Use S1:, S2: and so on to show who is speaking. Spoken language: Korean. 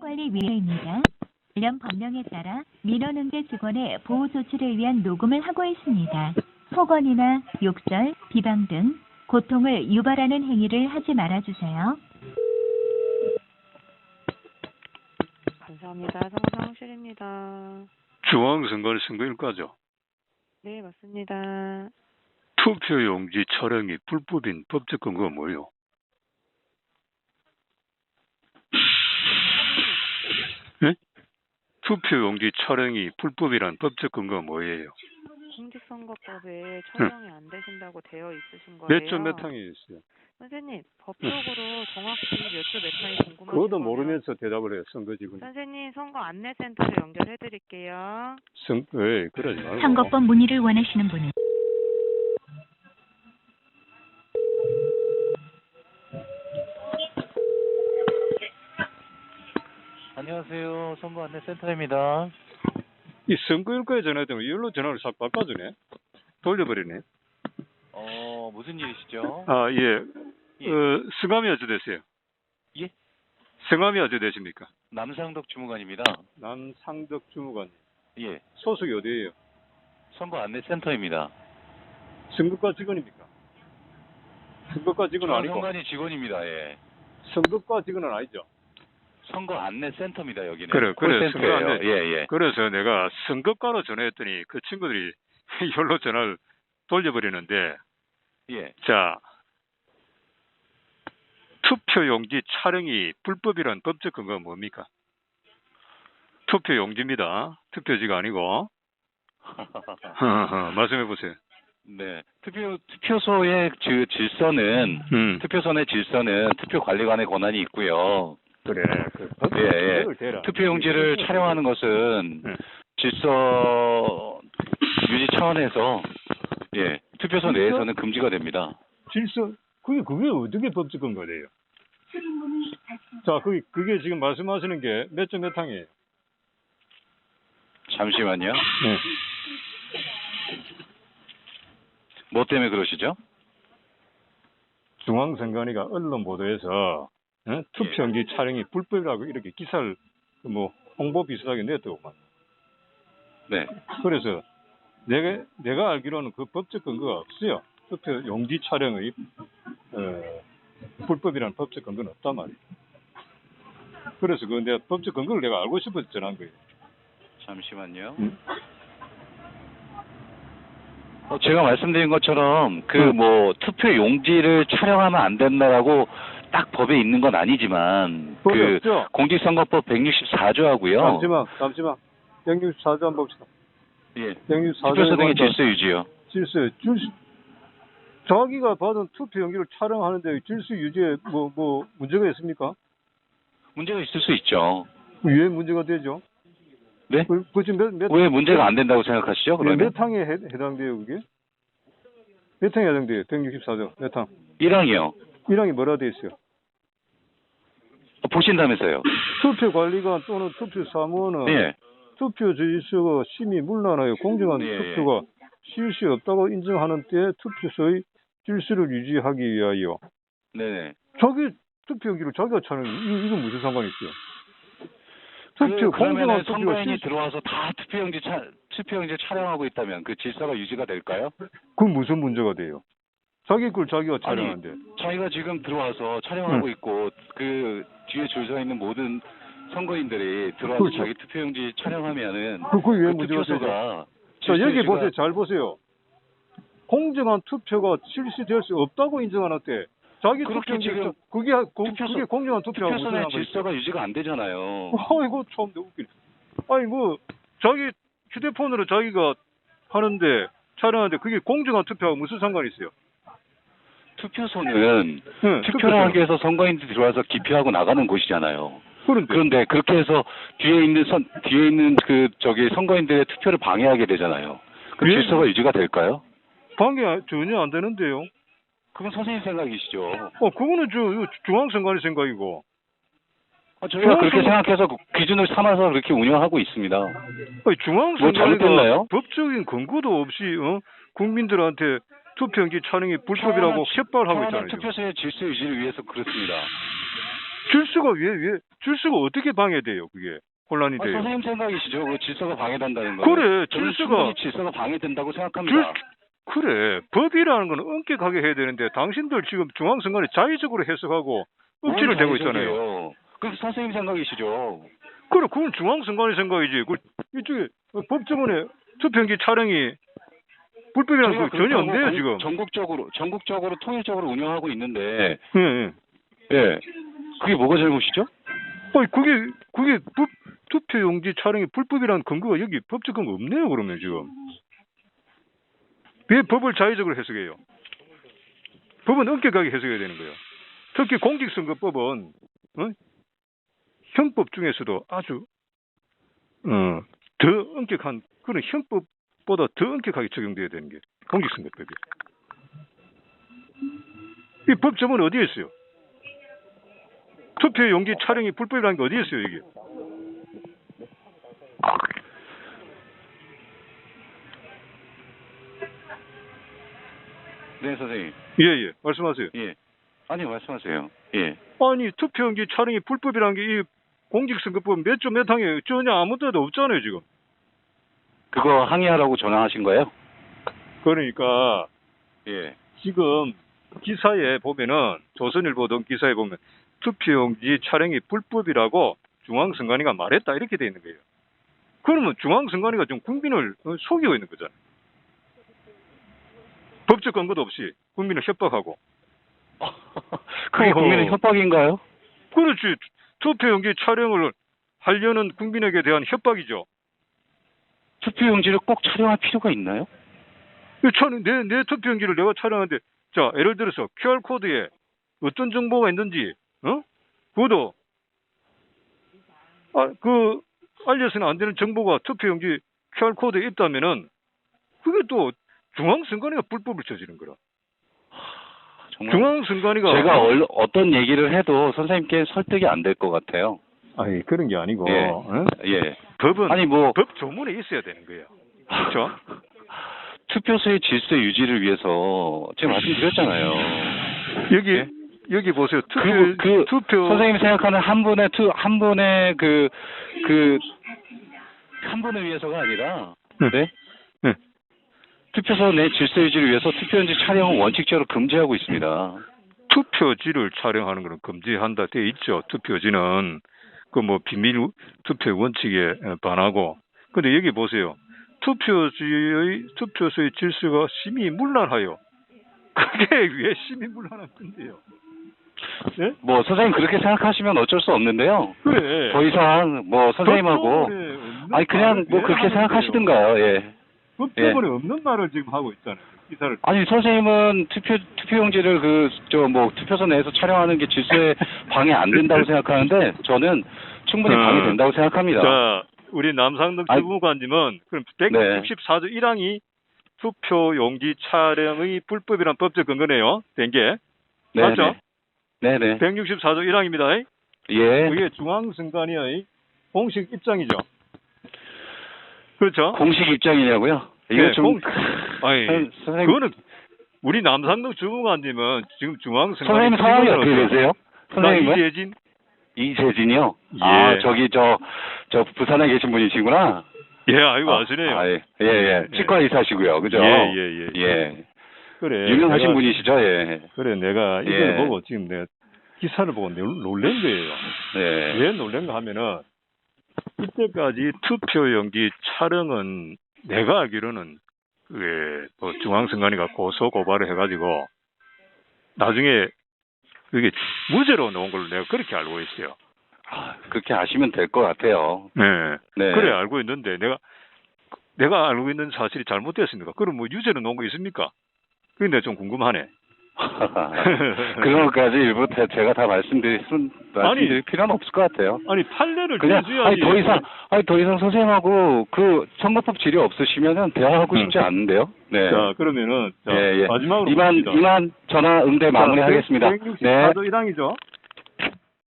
S1: 선거관리위원회입니다. 관련 법령에 따라 민원응대 직원의 보호 조치를 위한 녹음을 하고 있습니다. 폭언이나 욕설, 비방 등 고통을 유발하는 행위를 하지 말아주세요.
S2: 감사합니다. 성사무실입니다.
S3: 중앙선거를 선거일까죠.
S2: 네, 맞습니다.
S3: 투표용지 촬영이 불법인 법적 근거가 뭐예요? 예? 투표용지 촬영이 불법이란 법적 근거가 뭐예요?
S2: 공직선거법에 처형이 안 되신다고 되어 있으신 거예요.
S3: 몇점몇 항에 있어요?
S2: 선생님, 법적으로 정확히 몇점몇 항이 궁금하신
S3: 그것도 모르면서 대답을 해요, 선거지군.
S2: 선생님, 선거 안내센터로 연결해 드릴게요.
S3: 선, 왜, 그러지 말고.
S1: 선거법 문의를 원하시는 분은
S4: 안녕하세요. 선거 안내센터입니다.
S3: 이 선거일까에 전화했더니 이걸로 전화를 싹 바꿔주네. 돌려버리네.
S4: 어, 무슨 일이시죠?
S3: 아, 예.
S4: 예.
S3: 어, 성함이 어찌 되세요?
S4: 예?
S3: 성함이 어찌 되십니까?
S4: 남상덕 주무관입니다.
S3: 남상덕 주무관님.
S4: 예.
S3: 소속이 어디예요?
S4: 선거 안내센터입니다.
S3: 선거과 직원입니까? 선거과 직원은 아니고
S4: 중앙선관위 직원입니다. 예.
S3: 선거과 직원은 아니죠.
S4: 선거 안내 센터입니다. 여기는.
S3: 그래, 그래. 선거 안내.
S4: 예, 예.
S3: 그래서 내가 선거과로 전화했더니 그 친구들이 이걸로 전화를 돌려버리는데
S4: 예.
S3: 자 투표 용지 촬영이 불법이란 법적 근거가 뭡니까? 투표 용지입니다. 투표지가 아니고 말씀해 보세요.
S4: 네. 투표 투표소의 그 질서는
S3: 음.
S4: 투표소 내 질서는 투표관리관의 권한이 있고요.
S3: 그래. 그
S4: 예, 예. 투표용지를 촬영하는 것은
S3: 네.
S4: 질서 유지 차원에서 예 투표소 내에서는 금지가 됩니다.
S3: 질서 그게 그게 어떻게 법적 근거가 돼요? 자, 그게 그게 지금 말씀하시는 게 몇 점 몇 항이에요?
S4: 잠시만요.
S3: 네.
S4: 뭐 때문에 그러시죠?
S3: 중앙선관위가 언론 보도에서 어? 투표용지 촬영이 불법이라고 이렇게 기사를 뭐 홍보 비슷하게 냈더구만.
S4: 네.
S3: 그래서 내가 내가 알기로는 그 법적 근거가 없어요. 투표 용지 촬영의 어, 불법이라는 법적 근거는 없단 말이에요. 그래서 그 내가 법적 근거를 내가 알고 싶어서 전한 거예요.
S4: 잠시만요.
S3: 음.
S4: 어, 제가 말씀드린 것처럼 그
S3: 음.
S4: 뭐 투표 용지를 촬영하면 안 된다라고 딱 법에 있는 건 아니지만 그
S3: 없죠?
S4: 공직선거법 164조하고요.
S3: 잠시만, 잠시만. 164조 한번 봅시다.
S4: 예.
S3: 164조
S4: 투표소 등의 질서 유지요.
S3: 질서, 질서. 자기가 받은 투표 용지를 촬영하는데 질서 유지에 뭐, 뭐, 문제가 있습니까?
S4: 문제가 있을 수 있죠.
S3: 왜 문제가 되죠?
S4: 네?
S3: 그, 그 지금 몇, 몇,
S4: 왜 문제가 안 된다고 생각하시죠?
S3: 몇,
S4: 그러면
S3: 몇 항에 해, 해당돼요, 그게? 몇 항에 해당돼요? 164조. 몇 항?
S4: 1항이요.
S3: 1항이 뭐라 돼 있어요?
S4: 보신다면서요.
S3: 투표 관리관 또는 투표 사무원은
S4: 예.
S3: 투표 질서가 심히 문란하여 공정한
S4: 예, 예.
S3: 투표가 실시 없다고 인정하는 때 투표소의 질서를 유지하기 위하여
S4: 네네.
S3: 자기 투표용지를 자기가 차는 이 이건 무슨 상관이 있어요?
S4: 그,
S3: 투표 공정한
S4: 그러면
S3: 투표가
S4: 선거인이
S3: 실시
S4: 들어와서 다 투표용지 차, 투표용지 촬영하고 있다면 그 질서가 유지가 될까요?
S3: 그 무슨 문제가 돼요? 자기 걸 자기가 촬영하는데
S4: 저희가 지금 들어와서 촬영하고
S3: 응.
S4: 있고 그 뒤에 줄 서 있는 모든 선거인들이 들어와서
S3: 그렇죠.
S4: 자기 투표용지 촬영하면은
S3: 그그 문제가 되죠?
S4: 투표소가
S3: 자
S4: 질서
S3: 여기 보세요, 잘 보세요. 공정한 투표가 실시될 수 없다고 인정하는 때 자기
S4: 그렇게
S3: 투표용지
S4: 지금
S3: 그게 공,
S4: 투표소-
S3: 그게 공정한 투표하고
S4: 투표소
S3: 무슨
S4: 내
S3: 상관이 있어요?
S4: 질서가 유지가 안 되잖아요.
S3: 아이고 참 웃기네. 아니 뭐 자기 휴대폰으로 자기가 하는데 촬영하는데 그게 공정한 투표하고 무슨 상관이 있어요?
S4: 투표소는
S3: 응,
S4: 투표를 하기 위해서 선거인들이 들어와서 기표하고 나가는 곳이잖아요.
S3: 그런데
S4: 그런데 그렇게 해서 뒤에 있는 선 뒤에 있는 그 저기 선거인들의 투표를 방해하게 되잖아요. 그
S3: 예.
S4: 질서가 유지가 될까요?
S3: 방해 전혀 안 되는데요.
S4: 그건 선생님 생각이시죠.
S3: 어 그거는 저 중앙선관위 생각이고.
S4: 어, 저희가 그렇게
S3: 중앙선거-
S4: 생각해서 그 기준을 삼아서 그렇게 운영하고 있습니다. 뭐
S3: 중앙선관위가
S4: 잘못됐나요?
S3: 법적인 근거도 없이 어? 국민들한테 투표용지 촬영이 불법이라고
S4: 평안한
S3: 협박을 하고
S4: 평안한
S3: 있잖아요.
S4: 투표소의 질서 유지를 위해서 그렇습니다.
S3: 질서가 왜, 왜, 질서가 어떻게 방해돼요, 그게? 혼란이
S4: 아,
S3: 돼요.
S4: 선생님 생각이시죠. 그 질서가 방해된다는 거.
S3: 그래, 질서가,
S4: 질서가 방해된다고 생각합니다.
S3: 질, 그래, 법이라는 건 엄격하게 해야 되는데, 당신들 지금 중앙선관위 자의적으로 해석하고 억지를 대고 있잖아요.
S4: 그 선생님 생각이시죠.
S3: 그래, 그건 중앙선관위 생각이지. 그, 이쪽에 법조문에 투표용지 촬영이 불법이라는 거 전혀 없네요,
S4: 전-
S3: 지금.
S4: 전국적으로 전국적으로 통일적으로 운영하고 있는데
S3: 예, 예.
S4: 예. 그게 뭐가 잘못이죠?
S3: 아니, 그게, 그게 법, 투표용지 촬영이 불법이라는 근거가 여기 법적 근거 없네요, 그러면 지금. 왜 법을 자의적으로 해석해요? 법은 엄격하게 해석해야 되는 거예요. 특히 공직선거법은, 어? 형법 중에서도 아주, 어, 더 엄격한, 그런 형법 보다 더 엄격하게 적용돼야 되는 게 공직선거법이에요. 이 법조문은 어디에 있어요? 투표 용지 촬영이 불법이라는 게 어디 있어요, 이게?
S4: 네, 선생님.
S3: 예, 예. 말씀하세요.
S4: 예. 아니, 말씀하세요. 예.
S3: 아니, 투표 용지 촬영이 불법이라는 게 이 공직선거법 몇 조 몇 항에 전혀 아무 데도 없잖아요, 지금.
S4: 그거 항의하라고 전화하신 거예요?
S3: 그러니까
S4: 예.
S3: 지금 기사에 보면은 조선일보 등 기사에 보면 투표 용지 촬영이 불법이라고 중앙선관위가 말했다 이렇게 돼 있는 거예요. 그러면 중앙선관위가 좀 국민을 어, 속이고 있는 거잖아요. 법적 근거도 없이 국민을 협박하고.
S4: 그게. 국민의 협박인가요?
S3: 그렇지. 투표용지 촬영을 하려는 국민에게 대한 협박이죠.
S4: 투표용지를 꼭 촬영할 필요가 있나요?
S3: 이 촬영, 내, 내 투표용지를 내가 촬영하는데, 자, 예를 들어서 QR코드에 어떤 정보가 있는지, 어? 그것도, 아, 그, 알려서는 안 되는 정보가 투표용지 QR코드에 있다면은, 그게 또 중앙선관위가 불법을 저지른 거라.
S4: 정말
S3: 중앙선관위가.
S4: 제가 얼, 어떤 얘기를 해도 선생님께 설득이 안 될 것 같아요.
S3: 아니, 그런 게 아니고,
S4: 예.
S3: 어?
S4: 예.
S3: 법은,
S4: 아니 뭐
S3: 법 조문에 있어야 되는 거예요. 그렇죠?
S4: 투표소의 질서 유지를 위해서 제가 말씀드렸잖아요.
S3: 여기
S4: 예?
S3: 여기 보세요. 투표
S4: 그, 그
S3: 투표
S4: 선생님이 생각하는 한 분의 투, 한 분의 그, 그, 한 분을 위해서가 아니라,
S3: 네.
S4: 네?
S3: 네.
S4: 투표소 내 질서 유지를 위해서 투표용지 촬영은 원칙적으로 금지하고 있습니다.
S3: 투표지를 촬영하는 것은 금지한다 돼 있죠. 투표지는 그 뭐 비밀 투표 원칙에 반하고. 근데 여기 보세요. 투표지의 투표소의 질서가 심히 문란하여. 그게 왜 심히 문란한 건데요? 네?
S4: 뭐 선생님 그렇게 생각하시면 어쩔 수 없는데요.
S3: 그래.
S4: 더 이상 뭐 선생님하고 아니 그냥
S3: 뭐왜
S4: 그렇게 생각하시든가요. 예.
S3: 거예요? 법조문에 없는 말을 지금 하고 있잖아요. 기사를.
S4: 아니 선생님은 투표 투표용지를 그 저 뭐 투표소 내에서 촬영하는 게 질서에 방해 안 된다고 생각하는데 저는 충분히
S3: 어.
S4: 방해된다고 생각합니다.
S3: 자, 우리 남상동 주무관님은 그럼
S4: 네.
S3: 164조 1항이 투표 용지 촬영의 불법이란 법적 근거네요. 된 게.
S4: 네,
S3: 맞죠?
S4: 네, 네.
S3: 164조 1항입니다.
S4: 예.
S3: 그게 중앙선관위의 공식 입장이죠. 그렇죠?
S4: 공식 입장이냐고요? 이거
S3: 네,
S4: 좀
S3: 공- 아니,
S4: 선- 선생님
S3: 그거는 우리 남상동 주무관님은 지금 중앙선관위
S4: 선생님 성함이 어떻게 되세요? 선생님은
S3: 이재진
S4: 이재진이요.
S3: 예.
S4: 아 저기 저저 부산에 계신 분이시구나.
S3: 예, 아이고
S4: 아,
S3: 아시네요.
S4: 아, 예, 예, 예.
S3: 예.
S4: 치과 의사시고요, 그죠?
S3: 예, 예, 예.
S4: 예.
S3: 그래.
S4: 유명하신
S3: 내가-
S4: 분이시죠, 예.
S3: 그래 내가 이걸
S4: 예.
S3: 보고 지금 내가 기사를 보고 놀- 놀란 거예요.
S4: 네.
S3: 왜 놀란 가 하면은 이때까지 투표 연기 촬영은 내가 알기로는 그게 뭐 중앙선관위가 고소 고발을 해가지고 나중에 그게 무죄로 나온 걸로 내가 그렇게 알고 있어요.
S4: 아, 그렇게 아시면 될 것 같아요.
S3: 네.
S4: 네.
S3: 그래 알고 있는데 내가 내가 알고 있는 사실이 잘못됐습니까? 그럼 뭐 유죄로 나온 거 있습니까? 그게 내가 좀 궁금하네.
S4: 그런 것까지 일부 다- 제가 다 말씀드릴, 순- 말씀드릴 필요는 없을 것 같아요.
S3: 아니 판례를
S4: 그냥
S3: 줘야지.
S4: 아니 더 이상 아니 더 이상 선생님하고 그 선거법 지뢰 없으시면은 대화하고
S3: 음.
S4: 싶지 않은데요. 네.
S3: 자 그러면은 자,
S4: 예, 예.
S3: 마지막으로
S4: 이만
S3: 봅시다.
S4: 이만 전화 응대 마무리하겠습니다. 네.
S3: 164조 1항이죠.